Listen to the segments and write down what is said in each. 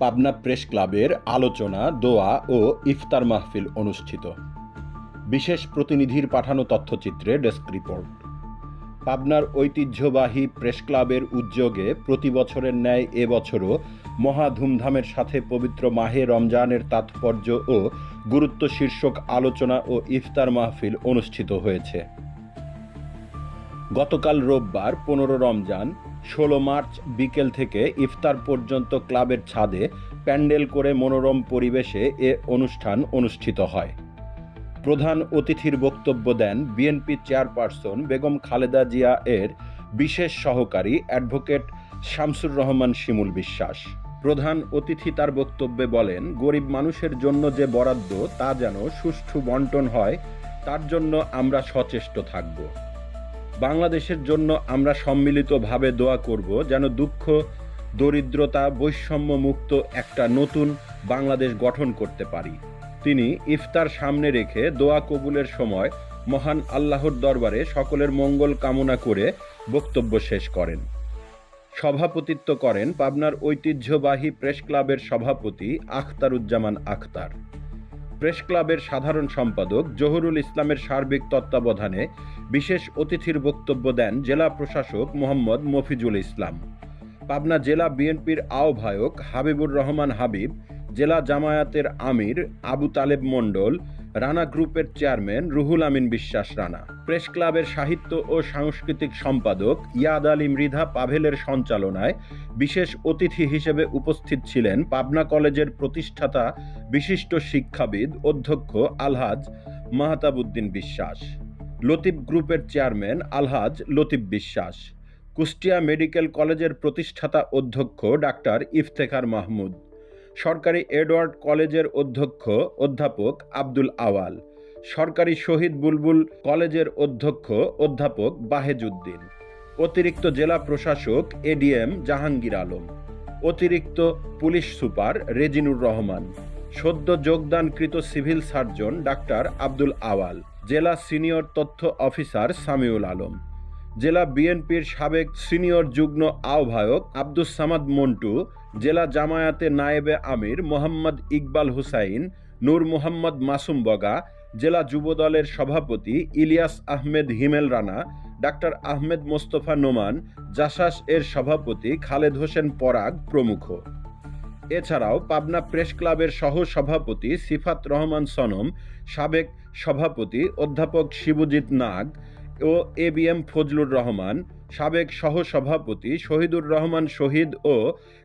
Pabna press ক্লাবের আলোচনা, দোয়া ও ইফতার মাহফিল অনুষ্ঠিত। বিশেষ প্রতিনিধির পাঠানো তথ্যচিত্রে ডেস্ক রিপোর্ট। পাবনার ঐতিহ্যবাহী প্রেস ক্লাবের উদ্যোগে প্রতি বছরের ন্যায় এবছরও মহা ধুমধামের সাথে পবিত্র মাহে রমজানের তাৎপর্য ও গুরুত্ব শীর্ষক আলোচনা ও ইফতার মাহফিল অনুষ্ঠিত হয়েছে। গতকাল রোববার পনেরো রমজান ষোলো মার্চ বিকেল থেকে ইফতার পর্যন্ত ক্লাবের ছাদে প্যান্ডেল করে মনোরম পরিবেশে এ অনুষ্ঠান অনুষ্ঠিত হয়। প্রধান অতিথির বক্তব্য দেন বিএনপি চেয়ারপারসন বেগম খালেদা জিয়া এর বিশেষ সহকারী অ্যাডভোকেট শামসুর রহমান শিমুল বিশ্বাস। প্রধান অতিথি তার বক্তব্যে বলেন, গরিব মানুষের জন্য যে বরাদ্দ তা যেন সুষ্ঠু বন্টন হয়, তার জন্য আমরা সচেষ্ট থাকব। বাংলাদেশের জন্য আমরা সম্মিলিতভাবে দোয়া করব যেন দুঃখ, দরিদ্রতা বৈষম্য মুক্ত একটা নতুন বাংলাদেশ গঠন করতে পারি। তিনি ইফতার সামনে রেখে দোয়া কবুলের সময় মহান আল্লাহর দরবারে সকলের মঙ্গল কামনা করে বক্তব্য শেষ করেন। সভাপতিত্ব করেন পাবনার ঐতিহ্যবাহী প্রেস ক্লাবের সভাপতি আখতারুজ্জামান আখতার। প্রেস ক্লাবের সাধারণ সম্পাদক জহুরুল ইসলামের সার্বিক তত্ত্বাবধানে বিশেষ অতিথির বক্তব্য দেন জেলা প্রশাসক মোহাম্মদ মফিজুল ইসলাম। পাবনা জেলা বিএনপির আহ্বায়ক হাবিবুর রহমান হাবিব, জেলা জামায়াতের আমির আবু তালেব মণ্ডল রানা গ্রুপের চেয়ারম্যান রুহুল আমিন বিশ্বাস রানা। প্রেস ক্লাবের সাহিত্য ও সাংস্কৃতিক সম্পাদক ইয়াদ আলী মৃধা পাভেলের সঞ্চালনায় বিশেষ অতিথি হিসেবে উপস্থিত ছিলেন পাবনা কলেজের প্রতিষ্ঠাতা, বিশিষ্ট শিক্ষাবিদ অধ্যক্ষ আলহাজ মাহতাবুদ্দিন বিশ্বাস, লতিফ গ্রুপের চেয়ারম্যান আলহাজ লতিফ বিশ্বাস, কুষ্টিয়া মেডিকেল কলেজের প্রতিষ্ঠাতা অধ্যক্ষ ডাক্তার ইফতেখার মাহমুদ। সরকারি এডওয়ার্ড কলেজের অধ্যক্ষ অধ্যাপক আব্দুল আওয়াল, সরকারি শহীদ বুলবুল কলেজের অধ্যক্ষ অধ্যাপক বাহেজুদ্দিন অতিরিক্ত জেলা প্রশাসক এডিএম জাহাঙ্গীর আলম, অতিরিক্ত পুলিশ সুপার রেজিনুর রহমান, সদ্য যোগদানকৃত civil surgeon doctor Abdul Awal, জেলা সিনিয়র তথ্য অফিসার সামিউল আলম। জেলা বিএনপির সাবেক সিনিয়র যুগ্ম আহ্বায়ক আব্দুস সামাদ মন্টু, জেলা জামায়াতে নায়েবে আমির মোহাম্মদ ইকবাল হুসাইন, নূর মোহাম্মদ মাসুম বগা, জেলা যুবদলের সভাপতি ইলিয়াস আহমেদ হিমেল রানা, ডাক্তার আহমেদ মোস্তফা নোমান, জাসাস এর সভাপতি খালেদ হোসেন পরাগ প্রমুখ। এছাড়াও পাবনা প্রেস ক্লাবের সহ সভাপতি সিফাত রহমান সনম, সাবেক সভাপতি অধ্যাপক শিবজিৎ নাগ ও A B M Fazlur Rahman, সাবেক সহসভাপতি শহীদুর রহমান শহীদ ও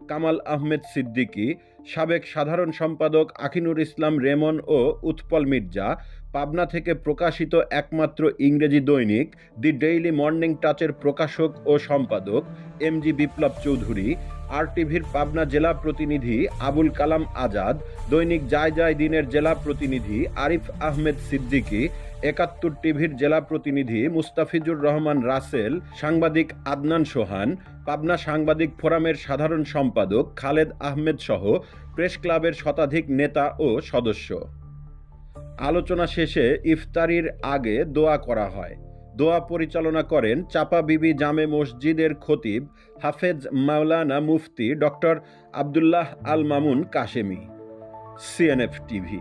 কামাল আহমেদ সিদ্দিকী, সাবেক সাধারণ সম্পাদক আখিনুর ইসলাম রেমন ও উৎপল মির্জা, পাবনা থেকে প্রকাশিত একমাত্র ইংরেজি দৈনিক, দি ডেইলি মর্নিং টাচের প্রকাশক ও সম্পাদক এম জি বিপ্লব চৌধুরী আর টিভির পাবনা জেলা প্রতিনিধি আবুল কালাম আজাদ, দৈনিক যায় যায় দিনের জেলা প্রতিনিধি আরিফ আহমেদ সিদ্দিকী, একাত্তর টিভির জেলা প্রতিনিধি মুস্তাফিজুর রহমান রাসেল, সাংবাদিক আদনান সোহান, পাবনা সাংবাদিক ফোরামের সাধারণ সম্পাদক খালেদ আহমেদ সহ প্রেস ক্লাবের শতাধিক নেতা ও সদস্য। আলোচনা শেষে ইফতারির আগে দোয়া করা হয়। দোয়া পরিচালনা করেন চাপা বিবি জামে মসজিদের খতিব হাফেজ মাওলানা মুফতি doctor Abdullah Al Mamun Kashemi, CNF TV.